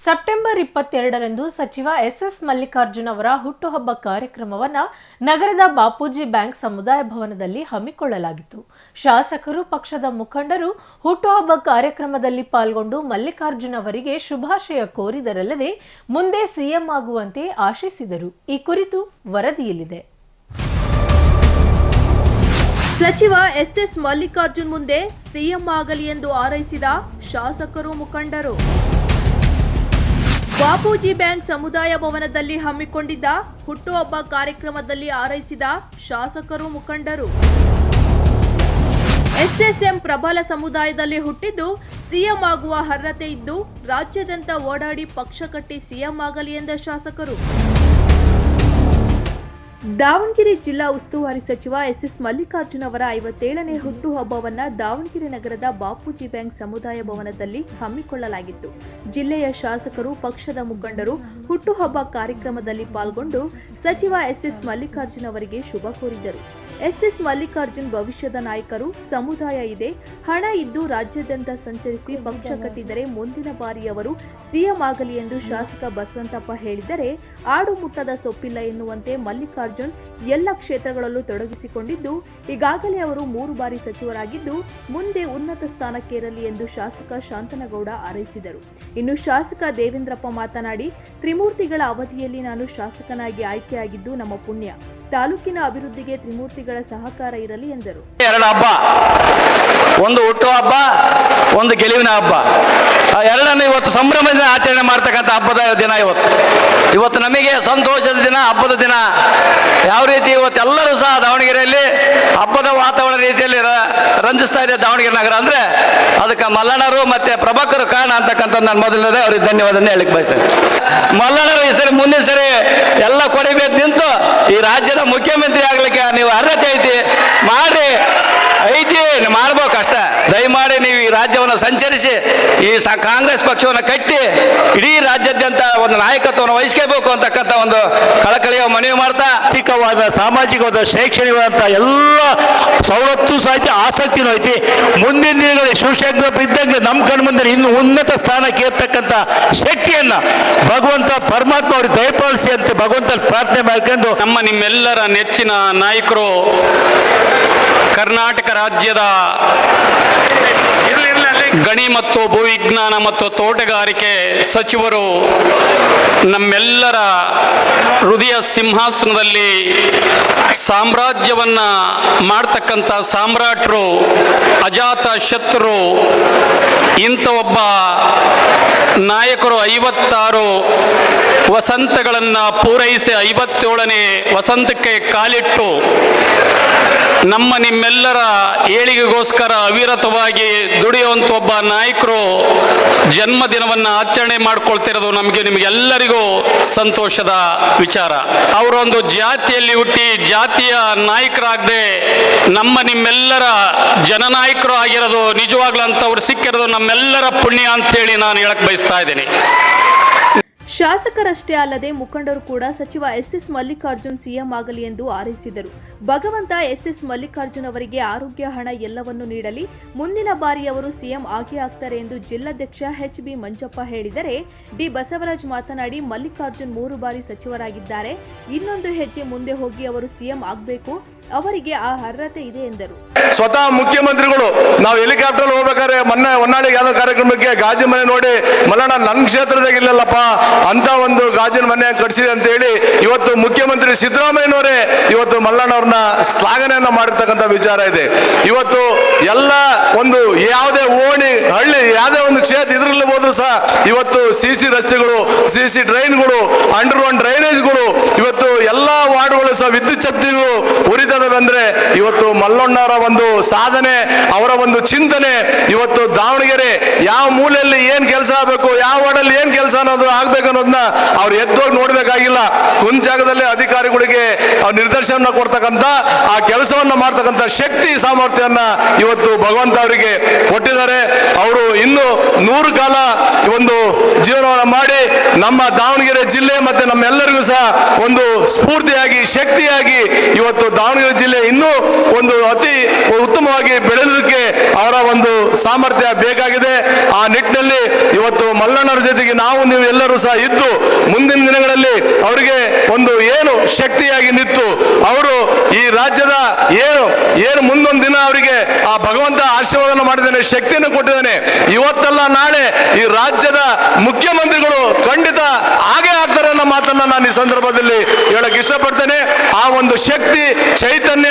September ಇಪ್ಪತ್ತೆರಡರಂದು ಸಚಿವ S S Mallikarjun ಅವರ ಹುಟ್ಟುಹಬ್ಬ ಕಾರ್ಯಕ್ರಮವನ್ನು ನಗರದ ಬಾಪೂಜಿ ಬ್ಯಾಂಕ್ ಸಮುದಾಯ ಭವನದಲ್ಲಿ ಹಮ್ಮಿಕೊಳ್ಳಲಾಗಿತ್ತು. ಶಾಸಕರು, ಪಕ್ಷದ ಮುಖಂಡರು ಹುಟ್ಟುಹಬ್ಬ ಕಾರ್ಯಕ್ರಮದಲ್ಲಿ ಪಾಲ್ಗೊಂಡು ಮಲ್ಲಿಕಾರ್ಜುನ್ ಅವರಿಗೆ ಶುಭಾಶಯ ಕೋರಿದರಲ್ಲದೆ ಮುಂದೆ ಸಿಎಂ ಆಗುವಂತೆ ಆಶಿಸಿದರು. ಈ ಕುರಿತು ವರದಿಯಲ್ಲಿದೆ. ಸಚಿವ ಎಸ್ಎಸ್ ಮಲ್ಲಿಕಾರ್ಜುನ್ ಮುಂದೆ ಸಿಎಂ ಆಗಲಿ ಎಂದು ಹಾರೈಸಿದ ಶಾಸಕರು, ಮುಖಂಡರು. ಬಾಪೂಜಿ ಬ್ಯಾಂಕ್ ಸಮುದಾಯ ಭವನದಲ್ಲಿ ಹಮ್ಮಿಕೊಂಡಿದ್ದ ಹುಟ್ಟುಹಬ್ಬ ಕಾರ್ಯಕ್ರಮದಲ್ಲಿ ಹಾರೈಸಿದ ಶಾಸಕರು ಮುಖಂಡರು. ಎಸ್ಎಸ್ಎಂ ಪ್ರಬಲ ಸಮುದಾಯದಲ್ಲಿ ಹುಟ್ಟಿದ್ದು ಸಿಎಂ ಆಗುವ ಅರ್ಹತೆ ಇದ್ದು ರಾಜ್ಯಾದ್ಯಂತ ಓಡಾಡಿ ಪಕ್ಷ ಕಟ್ಟಿ ಸಿಎಂ ಆಗಲಿ ಎಂದ ಶಾಸಕರು. ದಾವಣಗೆರೆ ಜಿಲ್ಲಾ ಉಸ್ತುವಾರಿ ಸಚಿವ ಎಸ್ಎಸ್ ಮಲ್ಲಿಕಾರ್ಜುನ ಅವರ ಐವತ್ತೇಳನೇ ಹುಟ್ಟುಹಬ್ಬವನ್ನ ದಾವಣಗೆರೆ ನಗರದ ಬಾಪೂಜಿ ಬ್ಯಾಂಕ್ ಸಮುದಾಯ ಭವನದಲ್ಲಿ ಹಮ್ಮಿಕೊಳ್ಳಲಾಗಿತ್ತು. ಜಿಲ್ಲೆಯ ಶಾಸಕರು, ಪಕ್ಷದ ಮುಖಂಡರು ಹುಟ್ಟುಹಬ್ಬ ಕಾರ್ಯಕ್ರಮದಲ್ಲಿ ಪಾಲ್ಗೊಂಡು ಸಚಿವ ಎಸ್ಎಸ್ ಮಲ್ಲಿಕಾರ್ಜುನ್ ಅವರಿಗೆ ಶುಭ ಕೋರಿದರು. ಎಸ್ಎಸ್ ಮಲ್ಲಿಕಾರ್ಜುನ್ ಭವಿಷ್ಯದ ನಾಯಕರು, ಸಮುದಾಯ ಇದೆ. ಹಣ ಇದ್ದು ರಾಜ್ಯಾದ್ಯಂತ ಸಂಚರಿಸಿ ಪಕ್ಷ ಕಟ್ಟಿದರೆ ಮುಂದಿನ ಬಾರಿ ಅವರು ಸಿಎಂ ಆಗಲಿ ಎಂದು ಶಾಸಕ ಬಸವಂತಪ್ಪ ಹೇಳಿದರೆ ಆಡು ಮುಟ್ಟದ ಸೊಪ್ಪಿಲ್ಲ ಎನ್ನುವಂತೆ ಮಲ್ಲಿಕಾರ್ಜುನ್ ಎಲ್ಲ ಕ್ಷೇತ್ರಗಳಲ್ಲೂ ತೊಡಗಿಸಿಕೊಂಡಿದ್ದು, ಈಗಾಗಲೇ ಅವರು ಮೂರು ಬಾರಿ ಸಚಿವರಾಗಿದ್ದು, ಮುಂದೆ ಉನ್ನತ ಸ್ಥಾನಕ್ಕೇರಲಿ ಎಂದು ಶಾಸಕ ಶಾಂತನಗೌಡ ಹಾರೈಸಿದರು. ಇನ್ನು ಶಾಸಕ ದೇವೇಂದ್ರಪ್ಪ ಮಾತನಾಡಿ, ತ್ರಿಮೂರ್ತಿಗಳ ಅವಧಿಯಲ್ಲಿ ನಾನು ಶಾಸಕನಾಗಿ ಆಯ್ಕೆಯಾಗಿದ್ದು ನಮ್ಮ ಪುಣ್ಯ. ತಾಲೂಕಿನ ಅಭಿವೃದ್ಧಿಗೆ ತ್ರಿಮೂರ್ತಿಗಳ ಸಹಕಾರ ಇರಲಿ ಎಂದರು. ಎರಡು ಹಬ್ಬ. ಒಂದು ಹುಟ್ಟು ಹಬ್ಬ, ಒಂದು ಗೆಲುವಿನ ಹಬ್ಬ. ಆ ಎರಡನ್ನು ಇವತ್ತು ಸಂಭ್ರಮದಿಂದ ಆಚರಣೆ ಮಾಡ್ತಕ್ಕಂಥ ಹಬ್ಬದ ದಿನ ಇವತ್ತು. ಇವತ್ತು ನಮಗೆ ಸಂತೋಷದ ದಿನ, ಹಬ್ಬದ ದಿನ. ಯಾವ ರೀತಿ ಇವತ್ತು ಎಲ್ಲರೂ ಸಹ ದಾವಣಗೆರೆಯಲ್ಲಿ ಹಬ್ಬದ ವಾತಾವರಣ ರೀತಿಯಲ್ಲಿ ರಂಜಿಸ್ತಾ ಇದೆ ದಾವಣಗೆರೆ ನಗರ ಅಂದ್ರೆ ಅದಕ್ಕೆ ಮಲ್ಲಣ್ಣರು ಮತ್ತೆ ಪ್ರಭಾಕರು ಕಾರಣ ಅಂತಕ್ಕಂಥ ನಾನು ಮೊದಲನೇ ಅವ್ರಿಗೆ ಧನ್ಯವಾದನೆ ಹೇಳಿಕ್ ಬಯಸ್ತೇನೆ. ಮಲ್ಲಣ್ಣರು ಈ ಸರಿ, ಮುಂದಿನ ಸರಿ ಎಲ್ಲ ಕೊಡಿಬೇಕು ನಿಂತು ಈ ರಾಜ್ಯದ ಮುಖ್ಯಮಂತ್ರಿ ಆಗ್ಲಿಕ್ಕೆ ನೀವು ಅರ್ಹತೆ ಐತಿ. ಮಾಡ್ರಿ. ಐತಿ ಮಾಡ್ಬೇಕು ಅಷ್ಟ ದಯಮಾಡಿ ನೀವು ಈ ರಾಜ್ಯವನ್ನು ಸಂಚರಿಸಿ ಈ ಸ ಕಾಂಗ್ರೆಸ್ ಪಕ್ಷವನ್ನು ಕಟ್ಟಿ ಇಡೀ ರಾಜ್ಯಾದ್ಯಂತ ಒಂದು ನಾಯಕತ್ವವನ್ನು ವಹಿಸ್ಕೋಬೇಕು ಅಂತಕ್ಕಂಥ ಒಂದು ಕಳಕಳಿಯ ಮನವಿ ಮಾಡ್ತಾ. ಆರ್ಥಿಕವಾದ ಸಾಮಾಜಿಕವಾದ ಶೈಕ್ಷಣಿಕವಾದ ಎಲ್ಲ ಸವಲತ್ತು ಸಹಿತ ಆಸಕ್ತಿನೂ ಐತಿ. ಮುಂದಿನ ದಿನಗಳಲ್ಲಿ ಶಿವಶಂಕರಪ್ಪ ಇದ್ದಂಗೆ ನಮ್ಮ ಕಣ್ಮುಂದೆ ಇನ್ನು ಉನ್ನತ ಸ್ಥಾನಕ್ಕೆ ಇರ್ತಕ್ಕಂಥ ಶಕ್ತಿಯನ್ನ ಭಗವಂತ ಪರಮಾತ್ಮ ಅವ್ರಿಗೆ ದಯಪಾಲಿಸಿ ಅಂತ ಭಗವಂತ ಪ್ರಾರ್ಥನೆ ಮಾಡ್ಕೊಂಡು ನಮ್ಮ ನಿಮ್ಮೆಲ್ಲರ ನೆಚ್ಚಿನ ನಾಯಕರು ಕರ್ನಾಟಕ ರಾಜ್ಯದ ಗಣಿ ಮತ್ತು ಭೂವಿಜ್ಞಾನ ಮತ್ತು ತೋಟಗಾರಿಕೆ ಸಚಿವರು ನಮ್ಮೆಲ್ಲರ ಹೃದಯ ಸಿಂಹಾಸನದಲ್ಲಿ ಸಾಮ್ರಾಜ್ಯವನ್ನು ಮಾಡ್ತಕ್ಕಂಥ ಸಾಮ್ರಾಟರು, ಅಜಾತ ಶತ್ರು ಇಂಥ ಒಬ್ಬ ನಾಯಕರು ಐವತ್ತಾರು ವಸಂತಗಳನ್ನು ಪೂರೈಸಿ ಐವತ್ತೇಳನೇ ವಸಂತಕ್ಕೆ ಕಾಲಿಟ್ಟು ನಮ್ಮ ನಿಮ್ಮೆಲ್ಲರ ಏಳಿಗೆಗೋಸ್ಕರ ಅವಿರತವಾಗಿ ದುಡಿಯುವಂಥ ಒಬ್ಬ ನಾಯಕರು ಜನ್ಮದಿನವನ್ನು ಆಚರಣೆ ಮಾಡ್ಕೊಳ್ತಿರೋದು ನಮಗೆ ನಿಮಗೆಲ್ಲರಿಗೂ ಸಂತೋಷದ ವಿಚಾರ. ಅವರೊಂದು ಜಾತಿಯಲ್ಲಿ ಹುಟ್ಟಿ ಜಾತಿಯ ನಾಯಕರಾಗದೆ ನಮ್ಮ ನಿಮ್ಮೆಲ್ಲರ ಜನನಾಯಕರು ಆಗಿರೋದು ನಿಜವಾಗ್ಲಂತ ಅವ್ರು ಸಿಕ್ಕಿರೋದು ನಮ್ಮೆಲ್ಲರ ಪುಣ್ಯ ಅಂತೇಳಿ ನಾನು ಹೇಳಕ್ ಬಯಸ್ತಾ ಇದ್ದೀನಿ. ಶಾಸಕರಷ್ಟೇ ಅಲ್ಲದೆ ಮುಖಂಡರು ಕೂಡ ಸಚಿವ ಎಸ್ಎಸ್ ಮಲ್ಲಿಕಾರ್ಜುನ್ ಸಿಎಂ ಆಗಲಿ ಎಂದು ಹಾರೈಸಿದರು. ಭಗವಂತ ಎಸ್ಎಸ್ ಮಲ್ಲಿಕಾರ್ಜುನ್ ಅವರಿಗೆ ಆರೋಗ್ಯ, ಹಣ ಎಲ್ಲವನ್ನೂ ನೀಡಲಿ. ಮುಂದಿನ ಬಾರಿ ಅವರು ಸಿಎಂ ಆಗೇ ಆಗ್ತಾರೆ ಎಂದು ಜಿಲ್ಲಾಧ್ಯಕ್ಷ ಎಚ್ ಬಿ ಮಂಜಪ್ಪ ಹೇಳಿದರೆ, ಡಿ ಬಸವರಾಜ್ ಮಾತನಾಡಿ, ಮಲ್ಲಿಕಾರ್ಜುನ್ ಮೂರು ಬಾರಿ ಸಚಿವರಾಗಿದ್ದಾರೆ. ಇನ್ನೊಂದು ಹೆಜ್ಜೆ ಮುಂದೆ ಹೋಗಿ ಅವರು ಸಿಎಂ ಆಗಬೇಕು. ಅವರಿಗೆ ಆ ಅರ್ಹತೆ ಇದೆ ಎಂದರು. ಸ್ವತಃ ಮುಖ್ಯಮಂತ್ರಿಗಳು, ನಾವು ಹೆಲಿಕಾಪ್ಟರ್ ಹೋಗ್ಬೇಕಾದ್ರೆ ಮೊನ್ನೆ ಹೊನ್ನಾಳಿಗೆ ಯಾವ್ದೋ ಕಾರ್ಯಕ್ರಮಕ್ಕೆ ಗಾಜಿನ ಮನೆ ನೋಡಿ, ಮಲ್ಲಣ್ಣ ನನ್ನ ಕ್ಷೇತ್ರದಾಗ ಇಲ್ಲಲ್ಲಪ್ಪ, ಅಂತ ಒಂದು ಗಾಜಿನ ಮನೆ ಕಟ್ಸಿದೆ ಅಂತ ಹೇಳಿ, ಇವತ್ತು ಮುಖ್ಯಮಂತ್ರಿ ಸಿದ್ದರಾಮಯ್ಯನವರೇ ಇವತ್ತು ಮಲ್ಲಣ್ಣವ್ರನ್ನ ಶ್ಲಾಘನೆಯನ್ನ ಮಾಡಿರ್ತಕ್ಕಂಥ ವಿಚಾರ ಇದೆ. ಇವತ್ತು ಎಲ್ಲ ಒಂದು ಯಾವುದೇ ಓಣಿ, ಹಳ್ಳಿ, ಯಾವುದೇ ಒಂದು ಕ್ಷೇತ್ರ ಇದ್ರಲ್ಲಿ ಹೋದ್ರು ಸಹ ಇವತ್ತು ಸಿ ಸಿ ರಸ್ತೆಗಳು, ಸಿ ಸಿ ಡ್ರೈನ್ಗಳು ಅಂಡರ್ ಒನ್ ಡ್ರೈನೇಜ್ಗಳು ಇವತ್ತು ಎಲ್ಲಾ ವಾರ್ಡ್ಗಳು ಸಹ ವಿದ್ಯುತ್ ಶಕ್ತಿಯು ಉರಿತದೆ ಬಂದ್ರೆ ಇವತ್ತು ಮಲ್ಲಣ್ಣವರ ಒಂದು ಸಾಧನೆ, ಅವರ ಒಂದು ಚಿಂತನೆ ಇವತ್ತು ದಾವಣಗೆರೆ ಯಾವ ಮೂಲೆಯಲ್ಲಿ ಏನ್ ಕೆಲಸ ಆಗಬೇಕು, ಯಾವ ವಾರ್ಡಲ್ಲಿ ಏನ್ ಕೆಲಸ ಅನ್ನೋದು ಆಗ್ಬೇಕು ಅನ್ನೋದನ್ನ ಅವ್ರು ಎದ್ದೋಗಿ ನೋಡ್ಬೇಕಾಗಿಲ್ಲ. ಒಂದು ಜಾಗದಲ್ಲಿ ಅಧಿಕಾರಿಗಳಿಗೆ ನಿರ್ದೇಶನ ಕೊಡ್ತಕ್ಕಂಥ, ಆ ಕೆಲಸವನ್ನ ಮಾಡ್ತಕ್ಕಂಥ ಶಕ್ತಿ ಸಾಮರ್ಥ್ಯವನ್ನ ಇವತ್ತು ಭಗವಂತ ಅವರಿಗೆ ಕೊಟ್ಟಿದ್ದಾರೆ. ಅವರು ಇನ್ನು ನೂರು ಕಾಲ ಈ ಒಂದು ಜೀವನವನ್ನು ಮಾಡಿ ನಮ್ಮ ದಾವಣಗೆರೆ ಜಿಲ್ಲೆ ಮತ್ತೆ ನಮ್ಮೆಲ್ಲರಿಗೂ ಸಹ ಒಂದು ಸ್ಫೂರ್ತಿಯಾಗಿ, ಶಕ್ತಿಯಾಗಿ ಇವತ್ತು ದಾವಣಗೆರೆ ಜಿಲ್ಲೆ ಇನ್ನೂ ಒಂದು ಅತಿ ಉತ್ತಮವಾಗಿ ಬೆಳೆದಕ್ಕೆ ಅವರ ಒಂದು ಸಾಮರ್ಥ್ಯ ಬೇಕಾಗಿದೆ. ಆ ನಿಟ್ಟಿನಲ್ಲಿ ಇವತ್ತು ಮಲ್ಲಣ್ಣರ ಜೊತೆಗೆ ನಾವು, ನೀವು ಎಲ್ಲರೂ ಸಹ ಇದ್ದು ಮುಂದಿನ ದಿನಗಳಲ್ಲಿ ಅವರಿಗೆ ಒಂದು ಏನು ಶಕ್ತಿಯಾಗಿ ನಿಂತು ಅವರು ರಾಜ್ಯದ ಏನು ಏನು ಮುಂದೊಂದು ದಿನ ಅವರಿಗೆ ಆ ಭಗವಂತ ಆಶೀರ್ವಾದನ ಮಾಡಿದ್ದಾನೆ, ಶಕ್ತಿಯನ್ನು ಕೊಟ್ಟಿದ್ದಾನೆ. ಇವತ್ತಲ್ಲ ನಾಳೆ ಈ ರಾಜ್ಯದ ಮುಖ್ಯಮಂತ್ರಿಗಳು ಖಂಡಿತ ಹಾಗೆ ಆಗ್ತಾರೆ ಅನ್ನೋ ಮಾತನ್ನ ನಾನು ಈ ಸಂದರ್ಭದಲ್ಲಿ ಹೇಳಕ್ ಇಷ್ಟಪಡ್ತೇನೆ. ಆ ಒಂದು ಶಕ್ತಿ, ಚೈತನ್ಯ,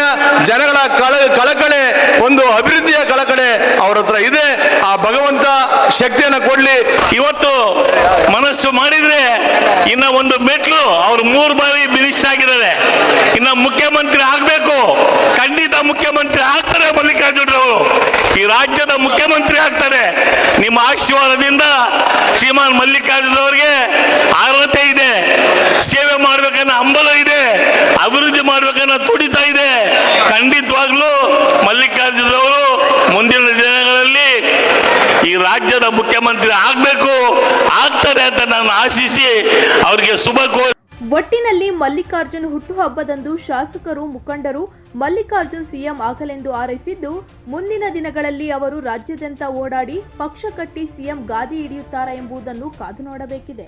ಜನಗಳ ಕಳ, ಕಳಕಳೆ, ಒಂದು ಅಭಿವೃದ್ಧಿಯ ಕಳಕಳೆ ಅವ್ರ ಹತ್ರ ಇದೆ. ಆ ಭಗವಂತ ಶಕ್ತಿಯನ್ನು ಕೊಡ್ಲಿ. ಇವತ್ತು ಮನಸ್ಸು ಮಾಡಿದ್ರೆ ಇನ್ನ ಒಂದು ಮೆಟ್ಲು ಅವರು ಮೂರು ಬಾರಿ ಮಿನಿಸ್ಟರ್ ಇನ್ನ ಮುಖ್ಯಮಂತ್ರಿ ಆಗ್ಬೇಕು. ಖಂಡಿತ ಮುಖ್ಯಮಂತ್ರಿ ಆಗ್ತಾರೆ ಮಲ್ಲಿಕಾರ್ಜುನ್ ಅವರು. ಈ ರಾಜ್ಯದ ಮುಖ್ಯಮಂತ್ರಿ ಆಗ್ತಾರೆ. ನಿಮ್ಮ ಆಶೀರ್ವಾದದಿಂದ ಶ್ರೀಮಾನ್ ಮಲ್ಲಿಕಾರ್ಜುನ್ ಅವರಿಗೆ ಅರ್ಹತೆ ಇದೆ. ಸೇವೆ ಮಾಡ್ಬೇಕನ್ನ ಹಂಬಲ ಇದೆ. ಅಭಿವೃದ್ಧಿ ಮಾಡ್ಬೇಕನ್ನ ತುಡಿತ ಇದೆ. ಖಂಡಿತವಾಗ್ಲೂ ಮಲ್ಲಿಕಾರ್ಜುನ್ ಅವರು ಮುಂದಿನ ದಿನಗಳಲ್ಲಿ ಈ ರಾಜ್ಯದ ಮುಖ್ಯಮಂತ್ರಿ ಆಗ್ಬೇಕು. ಆಗ್ತಾರೆ ಅಂತ ನಾನು ಆಶಿಸಿ ಅವರಿಗೆ ಶುಭ ಕೋರಿ. ಒಟ್ಟಿನಲ್ಲಿ ಮಲ್ಲಿಕಾರ್ಜುನ್ ಹುಟ್ಟುಹಬ್ಬದಂದು ಶಾಸಕರು, ಮುಖಂಡರು ಮಲ್ಲಿಕಾರ್ಜುನ್ ಸಿಎಂ ಆಗಲೆಂದು ಹಾರೈಸಿದ್ದು, ಮುಂದಿನ ದಿನಗಳಲ್ಲಿ ಅವರು ರಾಜ್ಯಾದ್ಯಂತ ಓಡಾಡಿ ಪಕ್ಷ ಕಟ್ಟಿ ಸಿಎಂ ಗಾದಿ ಹಿಡಿಯುತ್ತಾರಾ ಎಂಬುದನ್ನು ಕಾದು ನೋಡಬೇಕಿದೆ.